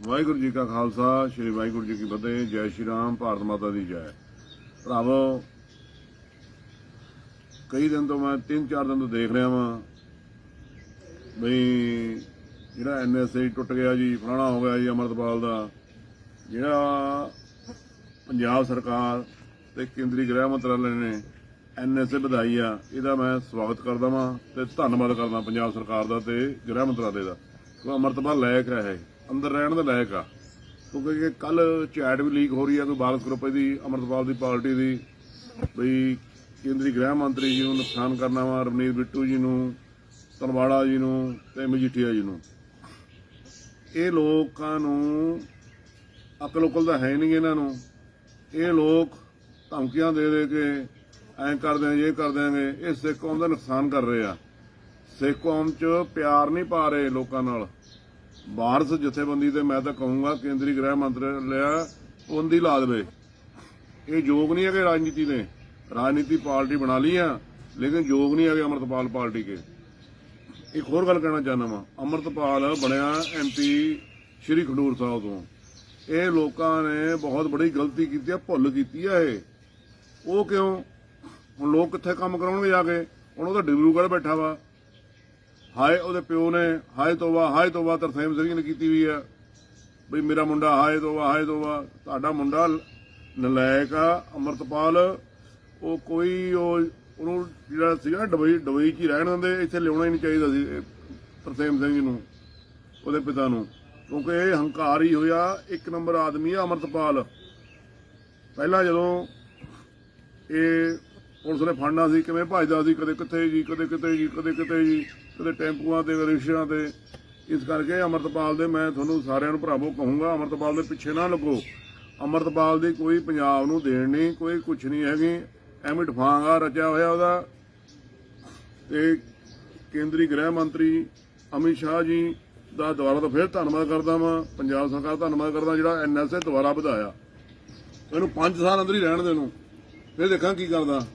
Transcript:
ਵਾਹਿਗੁਰੂ ਜੀ ਕਾ ਖਾਲਸਾ, ਸ੍ਰੀ ਵਾਹਿਗੁਰੂ ਜੀ ਕੀ ਫਤਿਹ, ਜੈ ਸ਼੍ਰੀ ਰਾਮ, ਭਾਰਤ ਮਾਤਾ ਦੀ ਜੈ। ਭਰਾਵੋ, ਕਈ ਦਿਨ ਤੋਂ ਮੈਂ 3-4 ਦਿਨ ਤੋਂ ਦੇਖ ਰਿਹਾ ਵਾਂ ਬਈ ਜਿਹੜਾ ਐਨਐਸਏ ਟੁੱਟ ਗਿਆ ਜੀ, ਫਲਾਣਾ ਹੋ ਗਿਆ ਜੀ ਅਮਰਤਪਾਲ ਦਾ, ਜਿਹੜਾ ਪੰਜਾਬ ਸਰਕਾਰ ਤੇ ਕੇਂਦਰੀ ਗ੍ਰਹਿ ਮੰਤਰਾਲੇ ਨੇ ਐਨਐਸਏ ਵਧਾਈ ਆ, ਇਹਦਾ ਮੈਂ ਸਵਾਗਤ ਕਰਦਾ ਵਾਂ ਤੇ ਧੰਨਵਾਦ ਕਰਦਾ ਪੰਜਾਬ ਸਰਕਾਰ ਦਾ ਤੇ ਗ੍ਰਹਿ ਮੰਤਰਾਲੇ ਦਾ। ਕਿਉਂਕਿ ਅਮਰਤਪਾਲ ਲਾਇਕ ਹੈ ਇਹ ਅੰਦਰ ਰਹਿਣ ਦੇ ਲਾਇਕ ਆ। ਕਿਉਂਕਿ ਕੱਲ ਚੈਟ ਵੀ ਲੀਕ ਹੋ ਰਹੀ ਆ ਕੋਈ ਬਾਲਕ ਗਰੁੱਪ ਦੀ ਅਮਰਤਪਾਲ ਦੀ ਪਾਰਟੀ ਦੀ, ਬਈ ਕੇਂਦਰੀ ਗ੍ਰਹਿ ਮੰਤਰੀ ਜੀ ਨੂੰ ਨੁਕਸਾਨ ਕਰਨਾ ਵਾ, ਰਵਨੀਤ ਬਿੱਟੂ ਜੀ ਨੂੰ ਤਲਵਾੜਾ ਜੀ ਨੂੰ ਤੇ ਮਜੀਠੀਆ ਜੀ ਨੂੰ। ਇਹ ਲੋਕਾਂ ਨੂੰ ਅਕਲ ਉਕਲ ਤਾਂ ਹੈ ਨਹੀਂ ਇਹਨਾਂ ਨੂੰ। ਇਹ ਲੋਕ ਧਮਕੀਆਂ ਦੇ ਦੇ ਕੇ ਐਂ ਕਰ ਦਿਆਂਗੇ ਇਹ ਕਰ ਦਿਆਂਗੇ ਇਹ ਸਿੱਖ ਕੌਮ ਦਾ ਨੁਕਸਾਨ ਕਰ ਰਹੇ ਆ। ਸਿੱਖ ਕੌਮ 'ਚ ਪਿਆਰ ਨਹੀਂ ਪਾ ਰਹੇ ਲੋਕਾਂ ਨਾਲ। ਬਾਰਸ ਜਥੇਬੰਦੀ ਤੇ ਮੈਂ ਤਾਂ ਕਹੂੰਗਾ ਕੇਂਦਰੀ ਗ੍ਰਹਿ ਮੰਤਰਾਲਿਆ ਪਾਬੰਦੀ ਲਾ ਦੇਵੇ ਇਹ ਯੋਗ ਨਹੀਂ ਹੈਗੇ ਰਾਜਨੀਤੀ ਨੇ ਰਾਜਨੀਤੀ ਪਾਰਟੀ ਬਣਾ ਲਈ ਆ, ਲੇਕਿਨ ਯੋਗ ਨਹੀਂ ਹੈਗੇ ਅਮਰਤਪਾਲ ਪਾਰਟੀ ਕੇ। ਇੱਕ ਹੋਰ ਗੱਲ ਕਹਿਣਾ ਚਾਹੁੰਦਾ ਵਾਂ। ਅਮਰਤਪਾਲ ਬਣਿਆ ਐਮਪੀ ਸ਼੍ਰੀ ਖਡੂਰ ਸਾਹਿਬ ਤੋਂ। ਇਹ ਲੋਕਾਂ ਨੇ ਬਹੁਤ ਬੜੀ ਗਲਤੀ ਕੀਤੀ ਆ, ਭੁੱਲ ਕੀਤੀ ਆ ਇਹ। ਉਹ ਕਿਉਂ? ਹੁਣ ਲੋਕ ਕਿੱਥੇ ਕੰਮ ਕਰਾਉਣਗੇ ਜਾ ਕੇ? ਹੁਣ ਉਹ ਤਾਂ ਡਿਬਰੂਗੜ੍ਹ ਬੈਠਾ ਵਾ। ਹਾਏ ਉਹਦੇ ਪਿਓ ਨੇ, ਹਾਏ ਤੋਬਾ ਹਾਏ ਤੋਬਾ, ਤਰਸੇਮ ਸਿੰਘ ਨੇ ਕੀਤੀ ਹੋਈ ਆ। ਬਈ ਮੇਰਾ ਮੁੰਡਾ, ਹਾਏ ਤੋਬਾ ਹਾਏ ਤੋਬਾ, ਤੁਹਾਡਾ ਮੁੰਡਾ ਨਲਾਇਕ ਆ, ਅਮਰਤਪਾਲ। ਉਹ ਕੋਈ ਉਹ, ਉਹਨੂੰ ਜਿਹੜਾ ਸੀਗਾ ਨਾ ਡਬਈ ਡਬਈ 'ਚ ਹੀ ਰਹਿਣ ਦਿੰਦੇ, ਇੱਥੇ ਲਿਆਉਣਾ ਹੀ ਨਹੀਂ ਚਾਹੀਦਾ ਸੀ ਤਰਸੇਮ ਸਿੰਘ ਜੀ ਨੂੰ, ਉਹਦੇ ਪਿਤਾ ਨੂੰ। ਕਿਉਂਕਿ ਇਹ ਹੰਕਾਰ ਹੀ ਹੋਇਆ, ਇੱਕ ਨੰਬਰ ਆਦਮੀ ਆ ਅਮਰਤਪਾਲ। ਪਹਿਲਾਂ ਜਦੋਂ ਇਹ ਪੁਲਿਸ ਨੇ ਫੜਨਾ ਸੀ, ਕਿਵੇਂ ਭੱਜਦਾ ਸੀ, ਕਦੇ ਕਿੱਥੇ ਜੀ, ਕਦੇ ਕਿਤੇ ਜੀ, ਕਦੇ ਕਿਤੇ ਜੀ, ਕਦੇ ਟੈਂਪੂਆਂ ਤੇ ਕਦੇ ਰਿਕਸ਼ਿਆਂ ਤੇ। ਇਸ ਕਰਕੇ ਅਮਰਤਪਾਲ ਦੇ ਮੈਂ ਤੁਹਾਨੂੰ ਸਾਰਿਆਂ ਨੂੰ ਭਰਾਵੋ ਕਹੂੰਗਾ, ਅਮਰਤਪਾਲ ਦੇ ਪਿੱਛੇ ਨਾ ਲੱਗੋ। ਅਮਰਤਪਾਲ ਦੀ ਕੋਈ ਪੰਜਾਬ ਨੂੰ ਦੇਣ ਨਹੀਂ, ਕੋਈ ਕੁਛ ਨਹੀਂ ਹੈਗੀ। ਐਵੇਂ ਡਫਾਂਗਾ ਰਚਿਆ ਹੋਇਆ ਉਹਦਾ। ਤੇ ਕੇਂਦਰੀ ਗ੍ਰਹਿ ਮੰਤਰੀ ਅਮਿਤ ਸ਼ਾਹ ਜੀ ਦਾ ਦੁਬਾਰਾ ਤੋਂ ਫਿਰ ਧੰਨਵਾਦ ਕਰਦਾ ਵਾਂ। ਪੰਜਾਬ ਸਰਕਾਰ ਧੰਨਵਾਦ ਕਰਦਾ, ਜਿਹੜਾ ਐਨਐਸਏ ਦੁਬਾਰਾ ਵਧਾਇਆ। ਇਹਨੂੰ 5 ਸਾਲ ਅੰਦਰ ਹੀ ਰਹਿਣ ਦੇ ਨੂੰ। ਫਿਰ ਦੇਖਾਂ ਕੀ ਕਰਦਾ।